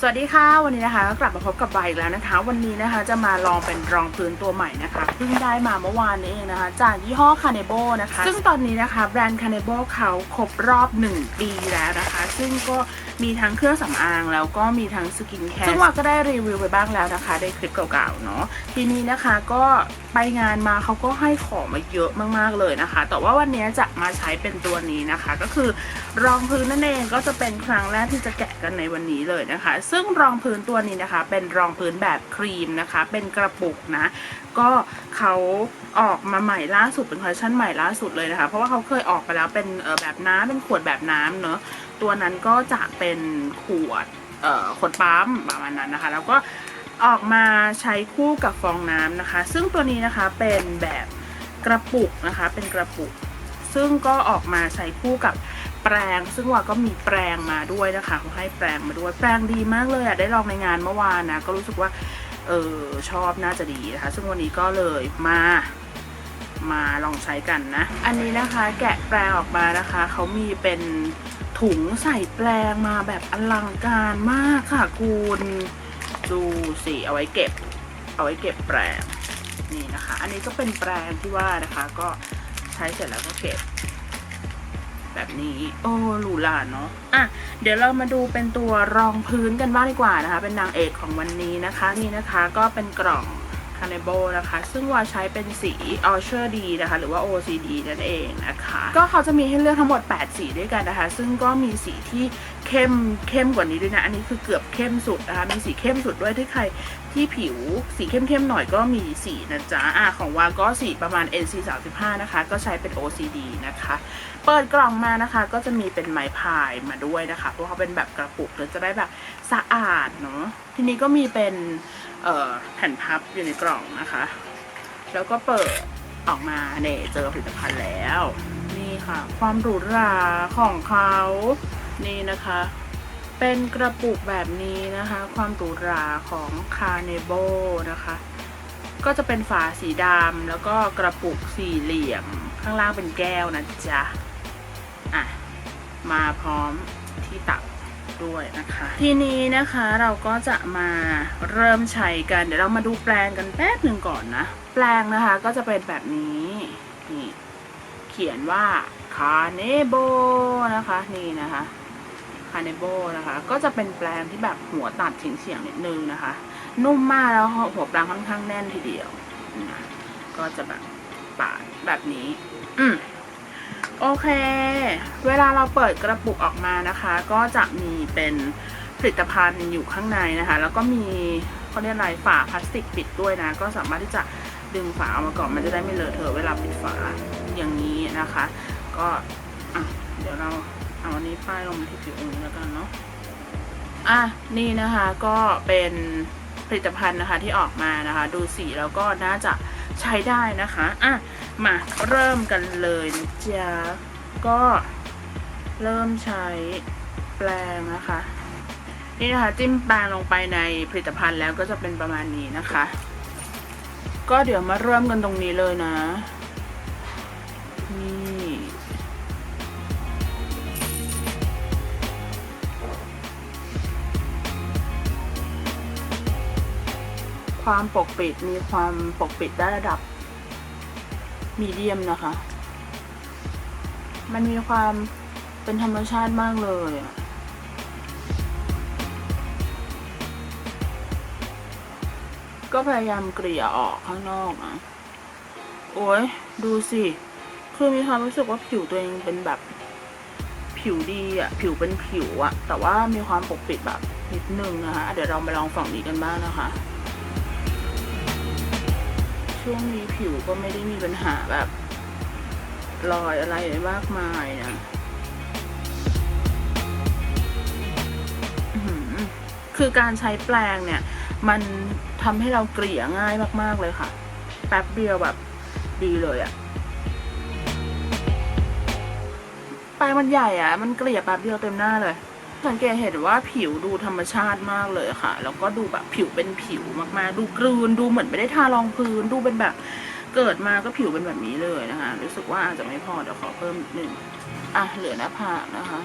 สวัสดีค่ะ วันนี้นะคะก็กลับมาพบกับใบอีกแล้วนะคะ วันนี้นะคะจะมาลองเป็นรองพื้นตัวใหม่นะคะเพิ่งได้มาเมื่อวานนี้เองนะคะ จากยี่ห้อ c a n e b o นะคะซึ่งตอนนี้นะคะแบรนด์ c a n e b o เขาครบรอบ 1 ปีแล้วนะคะ ซึ่งก็มีทั้งเครื่องสำอางแล้วก็มีทั้งสกินแคร์ซึ่งว่าก็ได้รีวิวไปบ้างแล้วนะคะในคลิปเก่าๆเนาะทีนี้นะคะก็ไปงานมาเขาก็ให้ของมาเยอะมากๆเลยนะคะ แต่ว่าวันนี้จะมาใช้เป็นตัวนี้นะคะ ก็คือรองพื้นนั่นเองก็จะเป็นครั้งแรกที่จะแกะกันในวันนี้เลยนะคะซึ่งรองพื้นตัวนี้นะคะ เป็นรองพื้นแบบครีมนะคะ เป็นกระปุกนะ ก็เขาออกมาใหม่ล่าสุดเป็นคอลเลคชันใหม่ล่าสุดเลยนะคะ เพราะว่าเขาเคยออกไปแล้วเป็นแบบน้ำเป็นขวดแบบน้ำเนอะตัวนั้นก็จะเป็นขวดขวดปั๊มประมาณนั้นนะคะ แล้วก็ออกมาใช้คู่กับฟองน้ำนะคะ ซึ่งตัวนี้นะคะเป็นแบบกระปุกนะคะ เป็นกระปุก ซึ่งก็ออกมาใช้คู่กับ แปรงซึ่งว่าก็มีแปรงมาด้วยนะคะเขาให้แปรงมาด้วยแปรงดีมากเลยอะได้ลองในงานเมื่อวานนะก็รู้สึกว่าเออชอบน่าจะดีนะคะ ซึ่งวันนี้ก็เลยมามาลองใช้กันนะ อันนี้นะคะแกะแปรงออกมานะคะ เขามีเป็นถุงใส่แปรงมาแบบอลังการมากค่ะคุณดูสิเอาไว้เก็บ เอาไว้เก็บแปรงนี่นะคะ อันนี้ก็เป็นแปรงที่ว่านะคะ ก็ใช้เสร็จแล้วก็เก็บ แบบนี้โอ้หรูหราเนาะอะเดี๋ยวเรามาดูเป็นตัวรองพื้นกันบ้างดีกว่านะคะ เป็นนางเอกของวันนี้นะคะนี่นะคะก็เป็นกล่อง c a n e b o นะคะ ซึ่งว่าใช้เป็นสี Ultra D นะคะ หรือว่า OCD นั่นเองนะคะ ก็เขาจะมีให้เลือกทั้งหมด 8 สีด้วยกันนะคะ ซึ่งก็มีสีที่ เข้มเข้มกว่านี้ด้วยนะ อันนี้คือเกือบเข้มสุดนะคะ มีสีเข้มสุดด้วยที่ใครที่ผิวสีเข้มๆหน่อยก็มีสีนะจ๊ะอะของวาก็สีประมาณ NC 35นะคะ ก็ใช้เป็น OCD นะคะ เปิดกล่องมานะคะ ก็จะมีเป็นไม้พายมาด้วยนะคะ เพราะเขาเป็นแบบกระปุกเลยจะได้แบบสะอาดเนาะ ทีนี้ก็มีเป็นแผ่นพับอยู่ในกล่องนะคะ แล้วก็เปิดออกมาเนี่ยเจอผลิตภัณฑ์แล้ว นี่ค่ะ ความหรูหราของเขา นี่นะคะ เป็นกระปุกแบบนี้นะคะ ความหรูหราของคาเนโบนะคะ ก็จะเป็นฝาสีดำแล้วก็กระปุกสี่เหลี่ยม ข้างล่างเป็นแก้วนะจ๊ะ อะ มาพร้อมที่ตักด้วยนะคะ ทีนี้นะคะเราก็จะมาเริ่มใช้กัน เดี๋ยวเรามาดูแปลงกันแป๊บหนึ่งก่อนนะ แปลงนะคะก็จะเป็นแบบนี้นี่เขียนว่าคาเนโบนะคะ นี่นะคะาเนโบนะคะ ก็จะเป็นแปลงที่แบบหัวตัดเฉียงๆนิดนึงนะคะ นุ่มมากแล้วหัวแปลงค่อนข้างแน่นทีเดียวนะก็จะแบบปาดแบบนี้ อืมโอเค เวลาเราเปิดกระปุกออกมานะคะ ก็จะมีเป็นผลิตภัณฑ์อยู่ข้างในนะคะ แล้วก็มีเขาเรียกอะไรฝาพลาสติกปิดด้วยนะ ก็สามารถที่จะดึงฝาออกมาก่อนมันจะได้ไม่เลอะเทอะเวลาปิดฝาอย่างนี้นะคะ ก็อะเดี๋ยวเรา เอาอันนี้ป้ายลงที่ผิวตรงนี้แล้วกันเนาะอะนี่นะคะก็เป็นผลิตภัณฑ์นะคะที่ออกมานะคะ ดูสีแล้วก็น่าจะใช้ได้นะคะอะมาเริ่มกันเลยจ๊ะก็เริ่มใช้แปรงนะคะ นี่นะคะจิ้มแปรงลงไปในผลิตภัณฑ์แล้วก็จะเป็นประมาณนี้นะคะ ก็เดี๋ยวมาเริ่มกันตรงนี้เลยนะ ความปกปิดมีความปกปิดได้ระดับมีเดียมนะคะ มันมีความเป็นธรรมชาติมากเลยอะก็พยายามเกลี่ยออกข้างนอกนะโอ้ยดูสิ คือมีความรู้สึกว่าผิวตัวเองเป็นแบบ ผิวดีอะผิวเป็นผิวอะแต่ว่ามีความปกปิดแบบนิดนึงนะคะ เดี๋ยวเรามาลองฝั่งนี้กันบ้างนะคะ ช่วงนี้ผิวก็ไม่ได้มีปัญหาแบบรอยอะไรมากมายนะคือการใช้แปรงเนี่ย มันทำให้เราเกลี่ยง่ายมาก ๆ เลยค่ะ แป๊บเดียวแบบดีเลยอะแปรงมันใหญ่อะมันเกลี่ยแป๊บเดียวเต็มหน้าเลย สังเกตเห็นว่าผิวดูธรรมชาติมากเลยค่ะ แล้วก็ดูแบบผิวเป็นผิวมากๆ ดูกลืน ดูเหมือนไม่ได้ทารองพื้น ดูเป็นแบบเกิดมาก็ผิวเป็นแบบนี้เลยนะคะ รู้สึกว่าอาจจะไม่พอเดี๋ยวขอเพิ่มนิดนึงอะเหลือหน้าผากนะคะ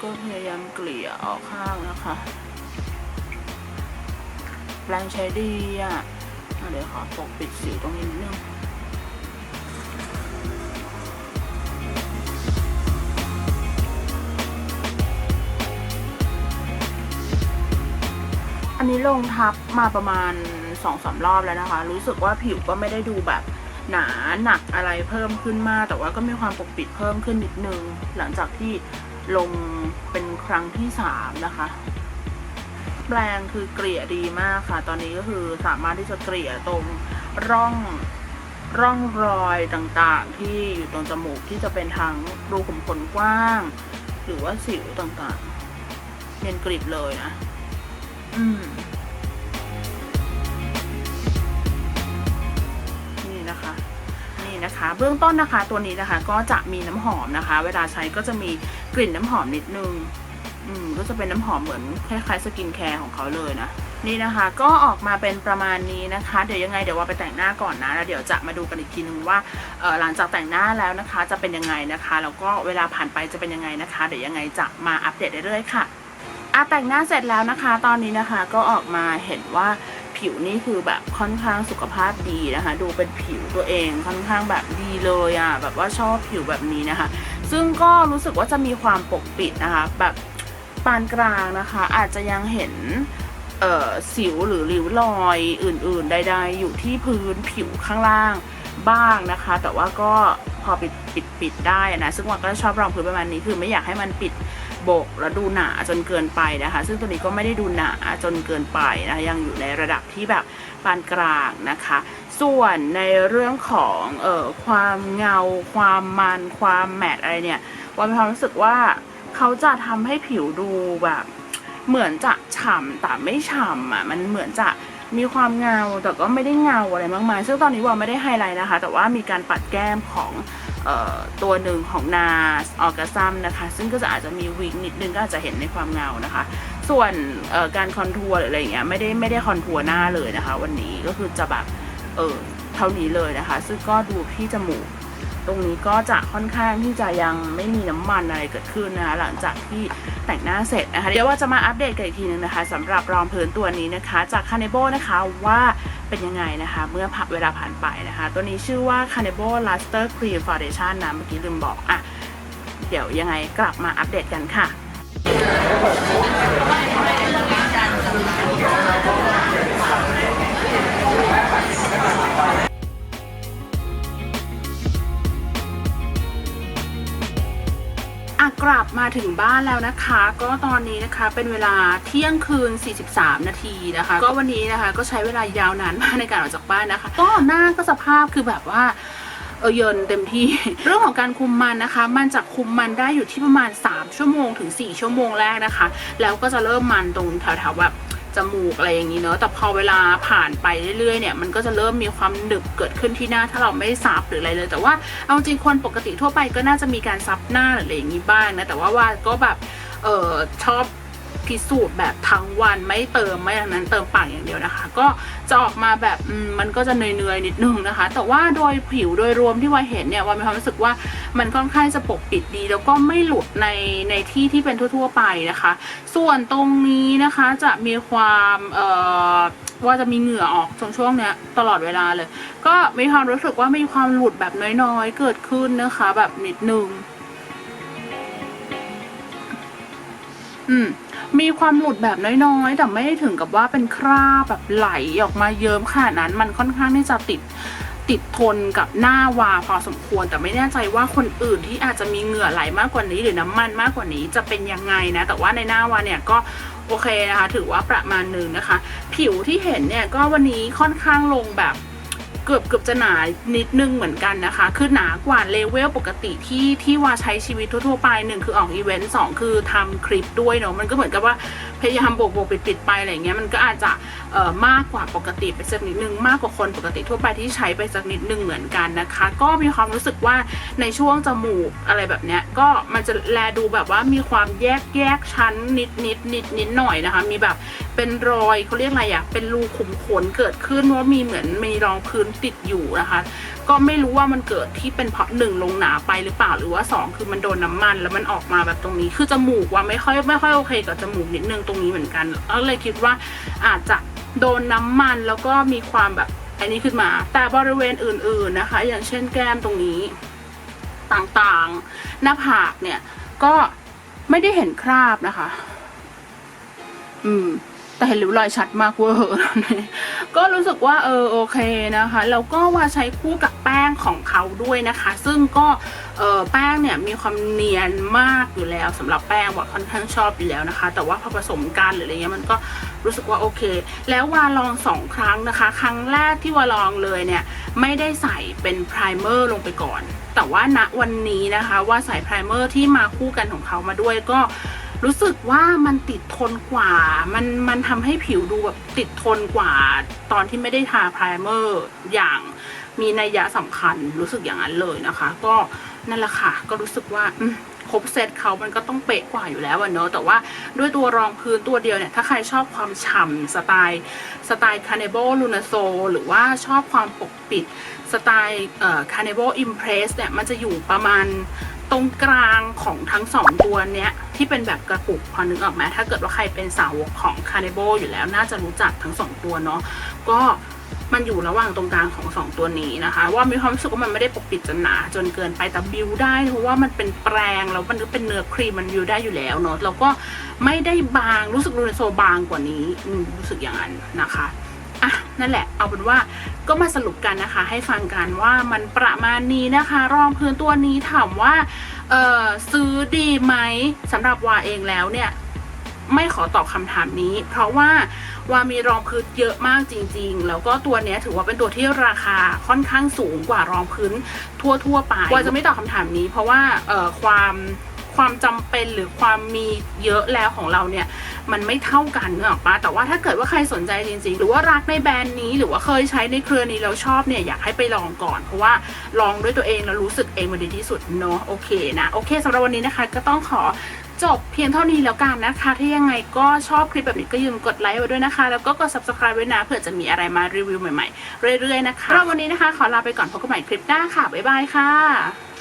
ก็พยายามเกลี่ยออกข้างนะคะแปรงใช้ดีอะอะเดี๋ยวขอปกปิดสิวตรงนี้นิดนึง นี้ลงทับมาประมาณสองสามรอบแล้วนะคะ รู้สึกว่าผิวก็ไม่ได้ดูแบบหนาหนักอะไรเพิ่มขึ้นมาก แต่ว่าก็มีความปกปิดเพิ่มขึ้นนิดนึง หลังจากที่ลงเป็นครั้งที่สามนะคะแปรงคือเกลี่ยดีมากค่ะ ตอนนี้ก็คือสามารถที่จะเกลี่ยตรงร่องร่องรอยต่างๆ ที่อยู่ตรงจมูกที่จะเป็นทั้งรูขุมขนกว้าง หรือว่าสิวต่างๆเนียนกริบเลยนะ นี่นะคะ นี่นะคะ เบื้องต้นนะคะ ตัวนี้นะคะ ก็จะมีน้ำหอมนะคะ เวลาใช้ก็จะมีกลิ่นน้ำหอมนิดนึง อืม ก็จะเป็นน้ำหอมเหมือนคล้ายๆสกินแคร์ของเขาเลยนะนี่นะคะก็ออกมาเป็นประมาณนี้นะคะ เดี๋ยวยังไงเดี๋ยวว่าไปแต่งหน้าก่อนนะแล้วเดี๋ยวจะมาดูกันอีกทีนึงว่าหลังจากแต่งหน้าแล้วนะคะ จะเป็นยังไงนะคะแล้วก็เวลาผ่านไปจะเป็นยังไงนะคะ เดี๋ยวยังไงจะมาอัปเดตเรื่อยๆค่ะ อะแต่งหน้าเสร็จแล้วนะคะ ตอนนี้นะคะก็ออกมาเห็นว่าผิวนี่คือแบบค่อนข้างสุขภาพดีนะคะ ดูเป็นผิวตัวเองค่อนข้างแบบดีเลยอะ่ะแบบว่าชอบผิวแบบนี้นะคะ ซึ่งก็รู้สึกว่าจะมีความปกปิดนะคะ แบบปานกลางนะคะ อาจจะยังเห็นเอ่อสิวหรือริ้วรอยอื่นๆ ใด ๆ อยู่ที่พื้นผิวข้างล่างบ้างนะคะ แต่ว่าก็พอปิดปิดปิดได้นะ ซึ่งว่าก็ชอบรองพื้นประมาณนี้คือไม่อยากให้มันปิด บกแล้วดูหนาจนเกินไปนะคะ ซึ่งตัวนี้ก็ไม่ได้ดูหนาจนเกินไปนะคะยังอยู่ในระดับที่แบบปานกลางนะคะ ส่วนในเรื่องของเอ่อความเงา ความมันความแมตต์อะไรเนี่ยวันมีความรู้สึกว่าเขาจะทำให้ผิวดูแบบ เหมือนจะฉ่ำแต่ไม่ฉ่ำอะมันเหมือนจะมีความเงาแต่ก็ไม่ได้เงาอะไรมากมาย ซึ่งตอนนี้วอไม่ได้ไฮไลท์นะคะ แต่ว่ามีการปัดแก้มของ ตัวหนึ่งของนาอออกาซัมนะคะ ซึ่งก็จะอาจจะมีวิกนิดนึงก็อาจจะเห็นในความเงานะคะ ส่วนการคอนทัวร์หรืออะไรอย่างเงี้ยไม่ได้ไม่ได้คอนทัวร์หน้าเลยนะคะ วันนี้ก็คือจะแบบเออเท่านี้เลยนะคะ ซึ่งก็ดูที่จมูก ตรงนี้ก็จะค่อนข้างที่จะยังไม่มีน้ำมันอะไรเกิดขึ้นนะคะหลังจากที่แต่งหน้าเสร็จนะคะเดี๋ยวว่าจะมาอัปเดตกันอีกทีนึงนะคะสำหรับรองพื้นตัวนี้นะคะ จากคา n นโบนะคะว่าเป็นยังไงนะคะ เมื่อผ่านเวลาผ่านไปนะคะ ตัวนี้ชื่อว่า c a n e b o Luster Cream Foundation นะเมื่อกี้ลืมบอกอะเดี๋ยวยังไงกลับมาอัปเดตกันค่ะ ถึงบ้านแล้วนะคะ ก็ตอนนี้นะคะเป็นเวลาเที่ยงคืน 43 นาทีนะคะ ก็วันนี้นะคะก็ใช้เวลายาวนานมากในการออกจากบ้านนะคะ ก็หน้าก็สภาพคือแบบว่าเออเยินเต็มที่ เรื่องของการคุมมันนะคะ มันจะคุมมันได้อยู่ที่ประมาณ 3 ชั่วโมงถึง 4 ชั่วโมงแรกนะคะ แล้วก็จะเริ่มมันตรงแถวๆแบบ จมูกอะไรอย่างนี้เนอะแต่พอเวลาผ่านไปเรื่อยๆเนี่ยมันก็จะเริ่มมีความหนึบเกิดขึ้นที่หน้าถ้าเราไม่ซับหรืออะไรเลย แต่ว่าเอาจริงคนปกติทั่วไปก็น่าจะมีการซับหน้าหรืออะไรอย่างนี้บ้างนะแต่ว่าว่าก็แบบเออชอบ พิสูจน์แบบทั้งวันไม่เติมไม่อย่างนั้นเติมปากอย่างเดียวนะคะ ก็จะออกมาแบบมันก็จะเนยๆนิดนึงนะคะ แต่ว่าโดยผิวโดยรวมที่ว่าเห็นเนี่ยว่ามีความรู้สึกว่ามันค่อนข้างจะปกปิดดี แล้วก็ไม่หลุดในในที่ที่เป็นทั่ว ๆ ไปนะคะ ส่วนตรงนี้นะคะจะมีความเอ่อว่าจะมีเหงื่อออกช่วงช่วงเนี้ยตลอดเวลาเลย ก็มีความรู้สึกว่ามีความหลุดแบบน้อยๆ เกิดขึ้นนะคะ แบบนิดนึง อืมมีความหลุดแบบน้อยๆ แต่ไม่ได้ถึงกับว่าเป็นคราบแบบไหลออกมาเยิ้มขนาดนั้น มันค่อนข้างที่จะติดติดทนกับหน้าวาพอสมควร แต่ไม่แน่ใจว่าคนอื่นที่อาจจะมีเหงื่อไหลมากกว่านี้ หรือน้ำมันมากกว่านี้จะเป็นยังไงนะ แต่ว่าในหน้าวาเนี่ยก็โอเคนะคะ ถือว่าประมาณหนึ่งนะคะ ผิวที่เห็นเนี่ยก็วันนี้ค่อนข้างลงแบบ เกือบเกือบจะหนานิดนึงเหมือนกันนะคะ คือหนากว่าเลเวลปกติที่ที่ว่าใช้ชีวิตทั่วๆไปหนึ่งคือออกอีเวนต์สองคือทำคลิปด้วยเนาะมันก็เหมือนกับว่าพยายามโบกโบกปิดปิดไปอะไรเงี้ยมันก็อาจจะเอ่อมากกว่าปกติไปสักนิดนึงมากกว่าคนปกติทั่วไปที่ใช้ไปสักนิดนึงเหมือนกันนะคะ ก็มีความรู้สึกว่าในช่วงจมูกอะไรแบบเนี้ยก็มันจะแลดูแบบว่ามีความแยกแยกชั้นนิดนิดนิดนิดหน่อยนะคะ มีแบบ เป็นรอยเขาเรียกอะไรอะเป็นรูขุมขนเกิดขึ้นว่ามีเหมือนมีรองพื้นติดอยู่นะคะ ก็ไม่รู้ว่ามันเกิดที่เป็นเพราะหนึ่งลงหนาไปหรือเปล่าหรือว่าสองคือมันโดนน้ามัน แล้วมันออกมาแบบตรงนี้ คือจมูกว่าไม่ค่อยไม่ค่อยโอเคกับจมูกนิดนึงตรงนี้เหมือนกันก็เลยคิดว่าอาจจะโดนน้ำมันแล้วก็มีความแบบอันนี้ขึ้นมา แต่บริเวณอื่น ๆนะคะ อย่างเช่นแก้มตรงนี้ต่างๆ หน้าผากเนี่ยก็ไม่ได้เห็นคราบนะคะ อืม แต่เห็นริ้วรอยชัดมากเวอร์ก็รู้สึกว่าเออโอเคนะคะแล้วก็ว่าใช้คู่กับแป้งของเขาด้วยนะคะ ซึ่งก็เออแป้งเนี่ยมีความเนียนมากอยู่แล้วสำหรับแป้งว่าค่อนข้างชอบอยู่แล้วนะคะ แต่ว่าพอผสมกันหรืออะไรเงี้ยมันก็รู้สึกว่าโอเค แล้ววาลองสองครั้งนะคะ ครั้งแรกที่วาลองเลยเนี่ยไม่ได้ใส่เป็นไพรเมอร์ลงไปก่อน แต่ว่าณวันนี้นะคะว่าใส่ไพรเมอร์ที่มาคู่กันของเขามาด้วยก็ รู้สึกว่ามันติดทนกว่า มันมันทำให้ผิวดูแบบติดทนกว่า ตอนที่ไม่ได้ทาไพรเมอร์อย่างมีนัยยะสำคัญรู้สึกอย่างนั้นเลยนะคะ ก็นั่นแหละค่ะ ก็รู้สึกว่าครบเซตเขามันก็ต้องเป๊ะกว่าอยู่แล้วเนอะแต่ว่าด้วยตัวรองพื้นตัวเดียวเนี่ย ถ้าใครชอบความฉ่ำสไตล์สไตล์คา n นเบลูนาโซหรือว่าชอบความปกปิด สไตล์เอ่อคา n นเบอิมเพรสเนี่ย มันจะอยู่ประมาณ ตรงกลางของทั้งสองตัวเนี้ยที่เป็นแบบกระปุกพอนึกออกไหมถ้าเกิดว่าใครเป็นสาวกของ c a r n i v a l อยู่แล้วน่าจะรู้จักทั้งสองตัวเนาะก็มันอยู่ระหว่างตรงกลางของสองตัวนี้นะคะ ว่ามีความรู้สึกว่ามันไม่ได้ปกปิดจนหนาจนเกินไปแต่บิวได้เพราะว่ามันเป็นแปรงแล้วมันก็เป็นเนื้อครีมมันบิวได้อยู่แล้วเนาะแล้วก็ไม่ได้บางรู้สึกรูนโซบางกว่านี้รู้สึกอย่างนั้นนะคะ อะนั่นแหละเอาเป็นว่าก็มาสรุปกันนะคะ ให้ฟังกันว่ามันประมาณนี้นะคะ รองพื้นตัวนี้ถามว่าเออซื้อดีไหมสำหรับวาเองแล้วเนี่ยไม่ขอตอบคำถามนี้ เพราะว่าวามีรองพื้นเยอะมากจริง ๆ แล้วก็ตัวนี้ถือว่าเป็นตัวที่ราคาค่อนข้างสูงกว่ารองพื้นทั่วๆไปวาจะไม่ตอบคำถามนี้ เพราะว่าความ ความจำเป็นหรือความมีเยอะแล้วของเราเนี่ยมันไม่เท่ากันเนอะปะแต่ว่าถ้าเกิดว่าใครสนใจจริงๆ หรือว่ารักในแบรนด์นี้ หรือว่าเคยใช้ในเครือนี้แล้วชอบเนี่ยอยากให้ไปลองก่อน เพราะว่าลองด้วยตัวเองแล้วรู้สึกเองมันดีที่สุดเนาะโอเคนะโอเคสำหรับวันนี้นะคะ ก็ต้องขอจบเพียงเท่านี้แล้วกันนะคะ ถ้ายังไงก็ชอบคลิปแบบนี้ก็อย่าลืมกดไลค์ไว้ด้วยนะคะ แล้วก็กด subscribe ไว้นะเผื่อจะมีอะไรมารีวิวใหม่ๆ เรื่อยๆนะคะสำหรับวันนี้นะคะ ขอลาไปก่อนพบกันใหม่คลิปหน้าค่ะ บ๊ายบายค่ะ